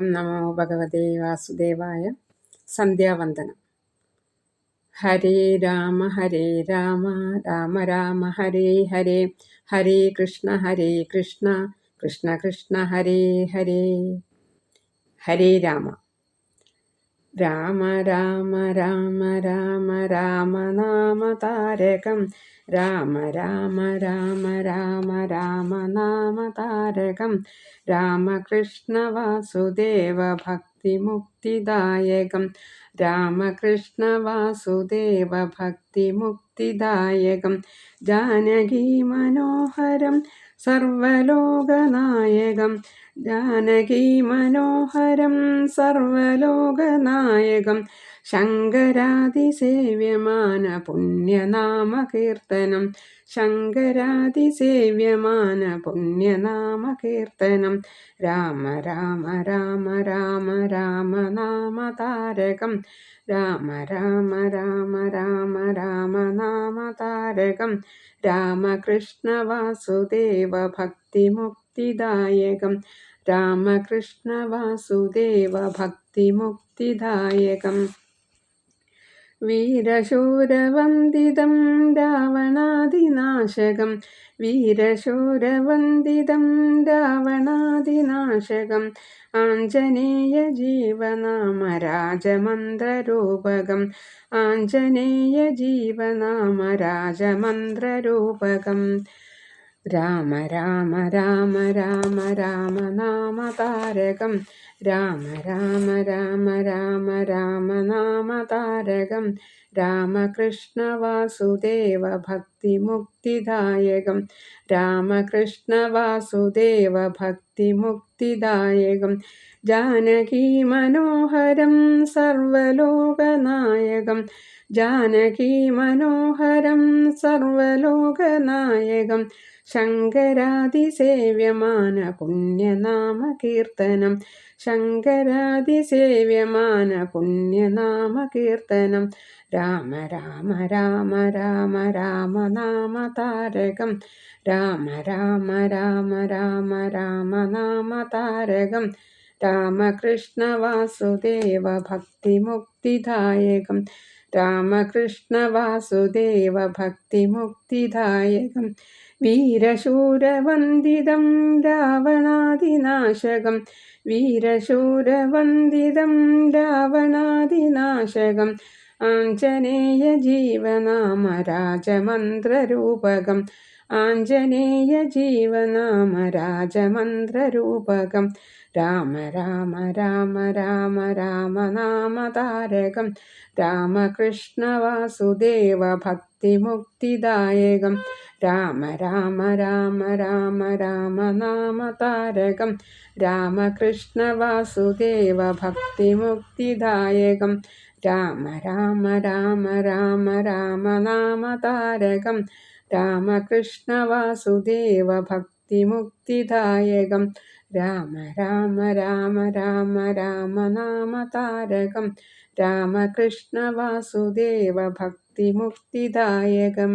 നമോ ഭഗവതേ വാസുദേവായ സന്ധ്യാവന്ദനം. ഹരേ രാമ ഹരേ രാമ രാമ രാമ ഹരേ ഹരേ ഹരേ കൃഷ്ണ ഹരേ കൃഷ്ണ കൃഷ്ണ കൃഷ്ണ ഹരേ ഹരേ. ഹരേ രാമ. രാമ രാമ രാമ രാമ രാമ നാമ താരകം. രാമ രാമ രാമ രാമ രാമ നാമ താരകം. രാമകൃഷ്ണ വാസുദേവ ഭക്തിമുക്തിദായകം. രാമകൃഷ്ണ വാസുദേവ ഭക്തിമുക്തിദായകം. ജാനകീ മനോഹരം സർവലോകനായകം. ജാനകി മനോഹരം സർവലോകനായകം. ശങ്കരാതിസേവ്യമാന പുണ്യനാമകീർത്തനം. ശങ്കരാതിസേവ്യമാന പുണ്യനാമകീർത്തനം. രാമ രാമ രാമ രാമ രാമ നാമ താരകം രാമ രാമ രാമ രാമ രാമ നാമ താരകം രാമകൃഷ്ണ വാസുദേവ ഭക്തിമുക്തിദായകം രാമകൃഷ്ണ വാസുദേവ ഭക്തിമുക്തിദായകം. വീരശൂരവന്ദിതം രാവണാദിനാശകം. വീരശൂരവന്ദിതം രാവണാദിനാശകം. ആഞ്ജനേയ ജീവനാമ രാജമന്ത്രരൂപകം ആഞ്ജനേയ ജീവനാമ രാജമന്ത്രരൂപകം രാമ രാമ രാമ രാമ രാമ നാമ താരകം രാമ രാമ രാമ രാമ രാമ നാമ താരകം രാമകൃഷ്ണ വാസുദേവ ഭക്തിമുക്തിദായകം. രാമകൃഷ്ണ വാസുദേവ ഭക്തിമുക്തിദായകം. ജാനകി മനോഹരം സർവലോകനായകം. ജാനകി മനോഹരം സർവലോകനായകം. ശങ്കരാതിസേവ്യമാന പുണ്യനാമ കീർത്തനം ശങ്കരാതിസേവ്യമാന പുണ്യനാമ കീർത്തനം രാമ രാമ രാമ രാമ രാമ നാമ താരകം. രാമ രാമ രാമ രാമ രാമ നാമ താരകം. രാമകൃഷ്ണ വാസുദേവ ഭക്തിമുക്തിദായകം. രാമകൃഷ്ണ വാസുദേവ ഭക്തിമുക്തിദായകം. വീരശൂരവന്ദിതം രാവണാദിനാശകം. വീരശൂരവന്ദിതം രാവണാദിനാശകം. ആഞ്ജനേയ ജീവനാമ രാജമന്ത്രരൂപകം ആഞ്ജനേയ ജീവനാമ രാജമന്ത്രരൂപകം രാമ രാമ രാമ രാമ രാമ നാമ താരകം. രാമകൃഷ്ണ വാസുദേവ ഭക്തിമുക്തിദായകം രാമ രാമ രാമ രാമ രാമ നാമ താരകം. രാമകൃഷ്ണ വാസുദേവ ഭക്തിമുക്തിദായകം രാമ രാമ രാമ രാമ രാമ നാമ താരകം. രാമകൃഷ്ണ വാസുദേവ ഭക്തിമുക്തിദായകം. രാമ രാമ രാമ രാമ രാമ നാമ താരകം. രാമകൃഷ്ണ വാസുദേവ ഭക്തിമുക്തിദായകം.